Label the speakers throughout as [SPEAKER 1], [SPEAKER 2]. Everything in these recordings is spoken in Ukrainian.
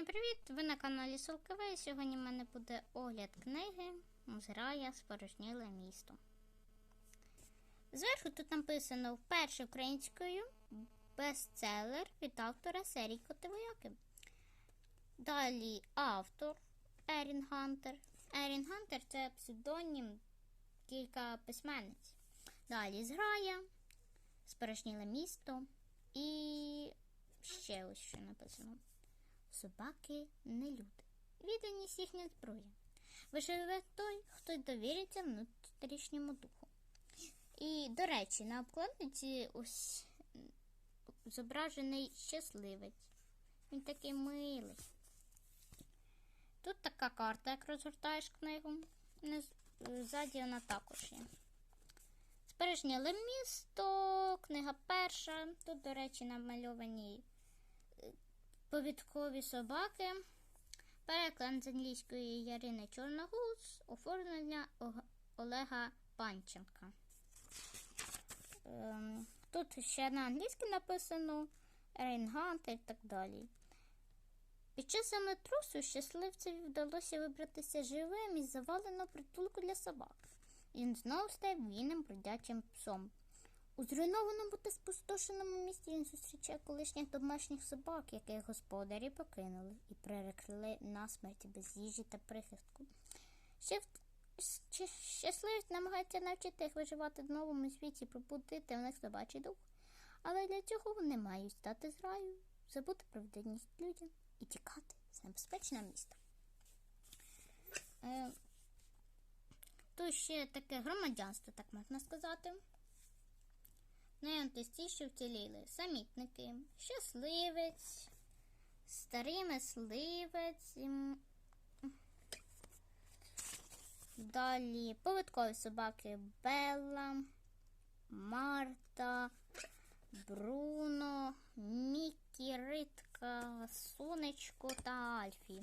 [SPEAKER 1] Всім привіт! Ви на каналі Солкове. Сьогодні в мене буде огляд книги Зграя спорожніле місто. Зверху тут написано вперше українською бестселер від автора серії Котивояки. Далі автор Ерін Гантер. Ерін Гантер це псевдонім кілька письменниць. Далі зграя, спорожніле місто і ще ось що написано. Собаки не люди. Відданість їхня зброя. Виживе той, хто довіриться внутрішньому духу. І, до речі, на обкладинці ось зображений щасливець. Він такий милий. Тут така карта, як розгортаєш книгу. Ззаді вона також є. Збережніле місто, книга перша. Тут, до речі, намальовані Повідкові собаки. Переклад з англійської Ярини Чорногуз, оформлення Олега Панченка. Ем, тут ще на англійській написано Рейнгантер і так далі. Під час землетрусу щасливцеві вдалося вибратися живим із заваленого притулку для собак. Він знову став вільним бродячим псом. У зруйнованому та спустошеному місті він зустрічає колишніх домашніх собак, яких господарі покинули і прирекли насмерть без їжі та прихистку. Ще в... щ- щасливець намагається навчити їх виживати в новому світі, пробудити в них собачий дух. Але для цього вони мають стати з раю, забути про вдячність людям і тікати з небезпечного міста. Е, тут ще таке громадянство, так можна сказати. Знайомтесь ті, що вціліли. Самітники, щасливець, старий мисливець. Далі повідкові собаки Белла, Марта, Бруно, Мікі, Ритка, Сонечко та Альфі.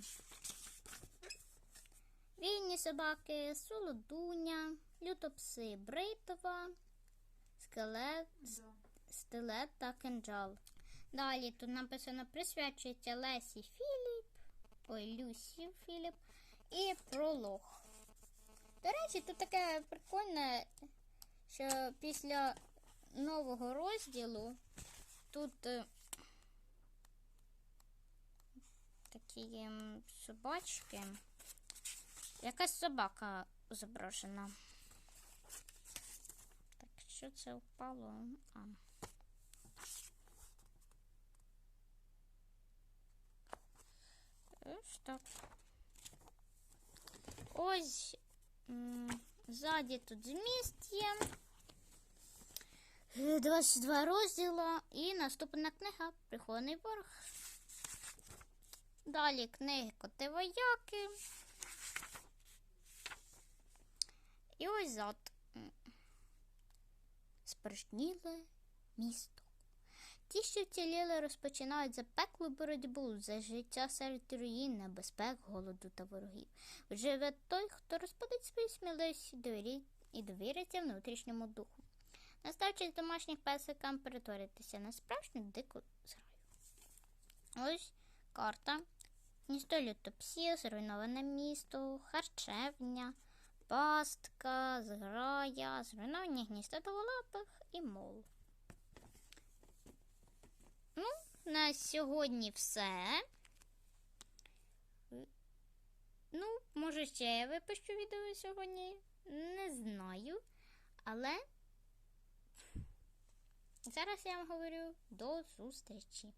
[SPEAKER 1] Вільні собаки Солодуня, лютопси Бритова, скелет, стилет та кинджал. Далі тут написано присвячується Лесі Філіп, ой, Люсі Філіп і пролог. До речі, тут таке прикольне, що після нового розділу тут е, такі ем, собачки. Якась собака зображена. Що це впало? А. Ось так. Ось ззаді тут зміст є. Е, 22 розділа і наступна книга Прихований ворог. Далі книги коти вояки. І ось зад. М, Спорожніле місто. Ті, що вціліли, розпочинають запеклу боротьбу за життя серед руїн, небезпек, голоду та ворогів. Живе той, хто розпадить свою сміливість і довіриться внутрішньому духу. Настав час домашніх песикам перетворитися на справжню дику зграю. Ось карта. Гніздо лютопсів, зруйноване місто, харчевня, пастка, зграя, зруйновані гнізда доволапих і мол. Ну, на сьогодні все. Ну, може, ще я випущу відео сьогодні. Не знаю. Але зараз я вам говорю до зустрічі.